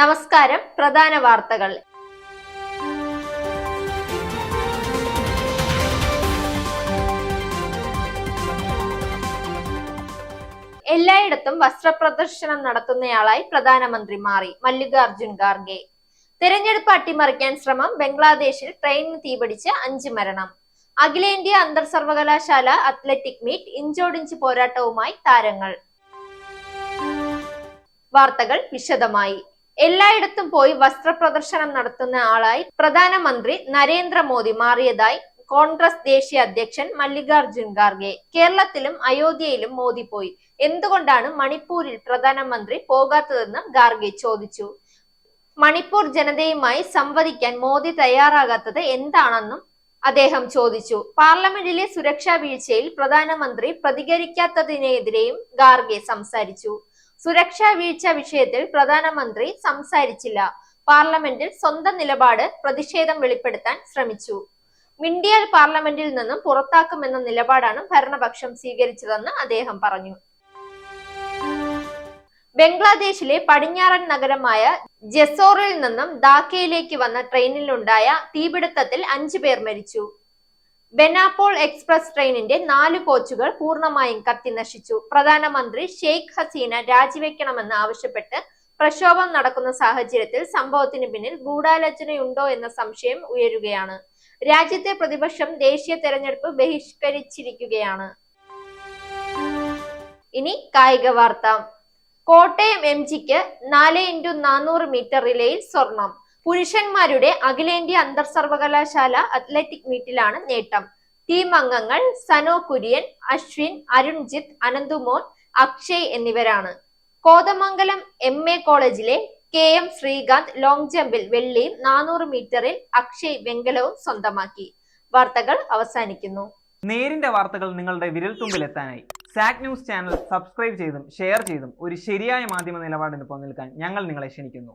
നമസ്കാരം പ്രധാന വാർത്തകൾ. എല്ലായിടത്തും വസ്ത്രപ്രദർശനം നടത്തുന്നയാളായി പ്രധാനമന്ത്രി മാറി മല്ലികാർജുൻ ഖാർഗെ. തെരഞ്ഞെടുപ്പ് അട്ടിമറിക്കാൻ ശ്രമം ബംഗ്ലാദേശിൽ ട്രെയിനിന് തീപിടിച്ച് അഞ്ച് മരണം. അഖിലേന്ത്യാ അന്തർ സർവകലാശാല അത്ലറ്റിക് മീറ്റ് ഇഞ്ചോടിഞ്ച് പോരാട്ടവുമായി താരങ്ങൾ. വാർത്തകൾ വിശദമായി. എല്ലായിടത്തും പോയി വസ്ത്രപ്രദർശനം നടത്തുന്ന ആളായി പ്രധാനമന്ത്രി നരേന്ദ്രമോദി മാറിയതായി കോൺഗ്രസ് ദേശീയ അധ്യക്ഷൻ മല്ലികാർജുൻ ഖാർഗെ. കേരളത്തിലും അയോധ്യയിലും മോദി പോയി. എന്തുകൊണ്ടാണ് മണിപ്പൂരിൽ പ്രധാനമന്ത്രി പോകാത്തതെന്ന് ഖാർഗെ ചോദിച്ചു. മണിപ്പൂർ ജനതയുമായി സംവദിക്കാൻ മോദി തയ്യാറാകാത്തത് എന്താണെന്നും അദ്ദേഹം ചോദിച്ചു. പാർലമെന്റിലെ സുരക്ഷാ വീഴ്ചയിൽ പ്രധാനമന്ത്രി പ്രതികരിക്കാത്തതിനെതിരെയും ഖാർഗെ സംസാരിച്ചു. സുരക്ഷാ വീഴ്ച വിഷയത്തിൽ പ്രധാനമന്ത്രി സംസാരിച്ചില്ല. പാർലമെന്റിൽ സ്വന്തം നിലപാട് പ്രതിഷേധം വെളിപ്പെടുത്താൻ ശ്രമിച്ചു. മിണ്ടിയാൽ പാർലമെന്റിൽ നിന്നും പുറത്താക്കുമെന്ന നിലപാടാണ് ഭരണപക്ഷം സ്വീകരിച്ചതെന്ന് അദ്ദേഹം പറഞ്ഞു. ബംഗ്ലാദേശിലെ പടിഞ്ഞാറൻ നഗരമായ ജെസോറിൽ നിന്നും ധാക്കയിലേക്ക് വന്ന ട്രെയിനിലുണ്ടായ തീപിടുത്തത്തിൽ അഞ്ചു പേർ മരിച്ചു. ബെനാപോൾ എക്സ്പ്രസ് ട്രെയിനിന്റെ നാല് കോച്ചുകൾ പൂർണമായും കത്തി നശിച്ചു. പ്രധാനമന്ത്രി ഷെയ്ഖ് ഹസീന രാജിവെക്കണമെന്ന് ആവശ്യപ്പെട്ട് പ്രക്ഷോഭം നടക്കുന്ന സാഹചര്യത്തിൽ സംഭവത്തിന് പിന്നിൽ ഗൂഢാലോചനയുണ്ടോ എന്ന സംശയം ഉയരുകയാണ്. രാജ്യത്തെ പ്രതിപക്ഷം ദേശീയ തെരഞ്ഞെടുപ്പ് ബഹിഷ്കരിച്ചിരിക്കുകയാണ്. ഇനി കായിക വാർത്ത. കോട്ടയം എം ജിക്ക് നാല് ഇന്റു നാനൂറ് മീറ്റർ റിലേയിൽ സ്വർണം. പുരുഷന്മാരുടെ അഖിലേന്ത്യ അന്തർ സർവകലാശാല അത്ലറ്റിക് മീറ്റിലാണ് നേട്ടം. ടീം അംഗങ്ങൾ സനോ കുര്യൻ അശ്വിൻ അരുൺജിത്ത് അനന്തുമോൻ അക്ഷയ് എന്നിവരാണ്. കോതമംഗലം എം എ കോളേജിലെ കെ എം ശ്രീകാന്ത് ലോങ് ജമ്പിൽ വെള്ളിയും നാനൂറ് മീറ്ററിൽ അക്ഷയ് വെങ്കലവും സ്വന്തമാക്കി. വാർത്തകൾ അവസാനിക്കുന്നു. നേരിന്റെ വാർത്തകൾ നിങ്ങളുടെ വിരൽത്തുമ്പിൽ എത്താനായി. സാക് ന്യൂസ് ചാനൽ സബ്സ്ക്രൈബ് ചെയ്തും ഷെയർ ചെയ്തും ഒരു ശരിയായ മാധ്യമ നിലപാടിന് പോകാൻ ഞങ്ങൾ നിങ്ങളെ ക്ഷണിക്കുന്നു.